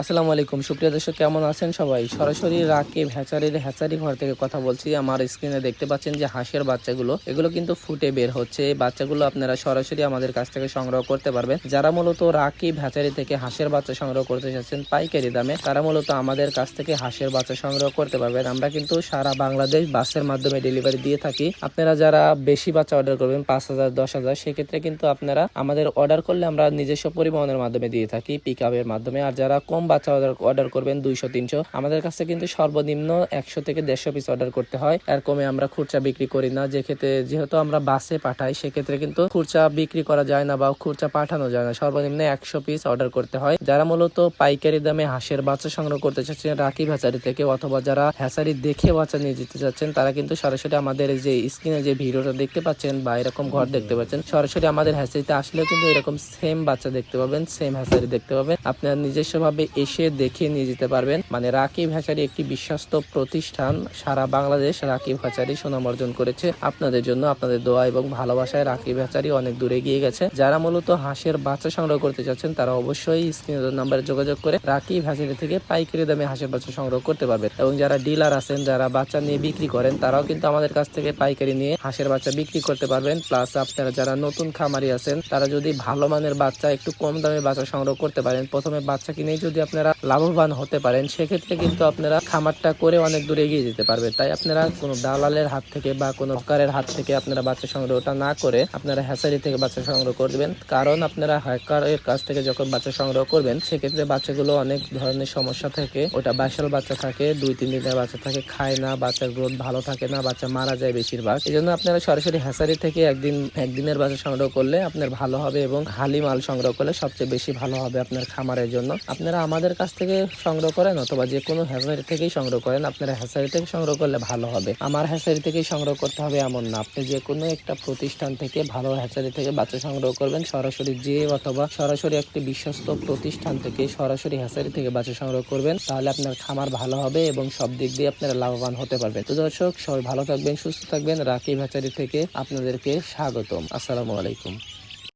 আসসালামু আলাইকুম। সুপ্রিয় দর্শক, কেমন আছেন সবাই? সরাসরি রাকিব হ্যাচারির হ্যাচারি ঘর থেকে কথা বলছি। আমার স্ক্রিনে দেখতে পাচ্ছেন যে হাঁসের বাচ্চাগুলো, এগুলো কিন্তু ফুটে বের হচ্ছে। এই বাচ্চাগুলো আপনারা সরাসরি আমাদের কাছ থেকে সংগ্রহ করতে পারবেন। যারা মূলত রাকিব হ্যাচারি থেকে হাঁসের বাচ্চা সংগ্রহ করতে চাচ্ছেন পাইকারি দামে, তারা মূলত আমাদের কাছ থেকে হাঁসের বাচ্চা সংগ্রহ করতে পারবেন। আমরা কিন্তু সারা বাংলাদেশ বাসের মাধ্যমে ডেলিভারি দিয়ে থাকি। আপনারা যারা বেশি বাচ্চা অর্ডার করবেন, পাঁচ হাজার, দশ হাজার, সেক্ষেত্রে কিন্তু আপনারা আমাদের অর্ডার করলে আমরা নিজস্ব পরিবহনের মাধ্যমে দিয়ে থাকি পিক মাধ্যমে। আর যারা কম বাচ্চা অর্ডার অর্ডার করবেন দুইশো, তিনশো। আমাদের কাছে কিন্তু সর্বনিম্ন একশো থেকে দেড়শো পিস অর্ডার করতে হয়। এর কমে আমরা খুচরা বিক্রি করি না। যে ক্ষেত্রে, যেহেতু আমরা বাসে পাঠাই, সেক্ষেত্রে কিন্তু খুচরা বিক্রি করা যায় না বা খুচরা পাঠানো যায় না। সর্বনিম্ন একশো পিস অর্ডার করতে হয়। যারা মূলত পাইকারি দামে হাঁসের বাচ্চা সংগ্রহ করতে চাচ্ছেন রাকিব হ্যাচারি থেকে অথবা যারা হ্যাচারি দেখে বাচ্চা নিয়ে যেতে চাচ্ছেন, তারা কিন্তু সরাসরি আমাদের যে স্ক্রিনে যে ভিডিওটা দেখতে পাচ্ছেন বা এরকম ঘর দেখতে পাচ্ছেন, সরাসরি আমাদের হ্যাচারিতে আসলেও কিন্তু এরকম সেম বাচ্চা দেখতে পাবেন সেম হ্যাচারি দেখতে পাবেন। আপনার নিজস্বভাবে এসে দেখে নিয়ে যেতে পারবেন। মানে রাকিব হ্যাচারি একটি বিশ্বস্ত প্রতিষ্ঠান। সারা বাংলাদেশ রাকিব হ্যাচারি সুনাম অর্জন করেছে। আপনাদের জন্য আপনাদের দোয়া এবং ভালোবাসায় রাকিব হ্যাচারি অনেক দূরে গিয়ে গেছে। যারা মূলত হাঁসের বাচ্চা সংগ্রহ করতে চাচ্ছেন, তারা অবশ্যই স্ক্রিনের নাম্বারে যোগাযোগ করে রাকিব হ্যাচারি থেকে পাইকারি দামে হাঁসের বাচ্চা সংগ্রহ করতে পারবেন। এবং যারা ডিলার আছেন, যারা বাচ্চা নিয়ে বিক্রি করেন, তারাও কিন্তু আমাদের কাছ থেকে পাইকারি নিয়ে হাঁসের বাচ্চা বিক্রি করতে পারবেন। প্লাস আপনারা যারা নতুন খামারি আছেন, তারা যদি ভালো মানের বাচ্চা, একটু কম দামে বাচ্চা সংগ্রহ করতে পারেন, প্রথমে বাচ্চা কিনেই যদি আপনারা লাভবান হতে পারেন, সেক্ষেত্রে কিন্তু আপনারা খামারটা করে অনেক দূরে এগিয়ে যেতে পারবেন। তাই আপনারা কোনো দালালের হাত থেকে বা কোনো হকারের হাত থেকে আপনারা বাচ্চা সংগ্রহটা না করে আপনারা হ্যাচারি থেকে বাচ্চা সংগ্রহ করবেন। কারণ আপনারা হ্যাকারের কাছ থেকে যখন বাচ্চা সংগ্রহ করবেন, সেক্ষেত্রে বাচ্চাগুলো অনেক ধরনের সমস্যা থাকে। ওটা বাসাল বাচ্চা থাকে, দুই, তিন দিনের বাচ্চা থাকে, খায় না, বাচ্চার গ্রোথ ভালো থাকে না, বাচ্চা মারা যায় বেশিরভাগ। এই জন্য আপনারা সরাসরি হ্যাচারি থেকে একদিন, একদিনের বাচ্চা সংগ্রহ করলে আপনার ভালো হবে এবং হালি মাল সংগ্রহ করলে সবচেয়ে বেশি ভালো হবে আপনার খামারের জন্য। আপনারা আমাদের কাছ থেকে সংগ্রহ করেন অথবা যে কোনো হ্যাচারি থেকেই সংগ্রহ করেন, আপনারা হ্যাচারি থেকে সংগ্রহ করলে ভালো হবে। আমার হ্যাচারি থেকেই সংগ্রহ করতে হবে এমন না। আপনি যে কোনো একটা প্রতিষ্ঠান থেকে ভালো হ্যাচারি থেকে বাচ্চা সংগ্রহ করবেন, সরাসরি যে অথবা সরাসরি একটি বিশ্বস্ত প্রতিষ্ঠান থেকে সরাসরি হ্যাচারি থেকে বাচ্চা সংগ্রহ করবেন, তাহলে আপনার খামার ভালো হবে এবং সব দিক দিয়ে আপনারা লাভবান হতে পারবেন। তো দর্শক, সবাই ভালো থাকবেন, সুস্থ থাকবেন। রাকিব হ্যাচারি থেকে আপনাদেরকে স্বাগতম। আসসালামু আলাইকুম।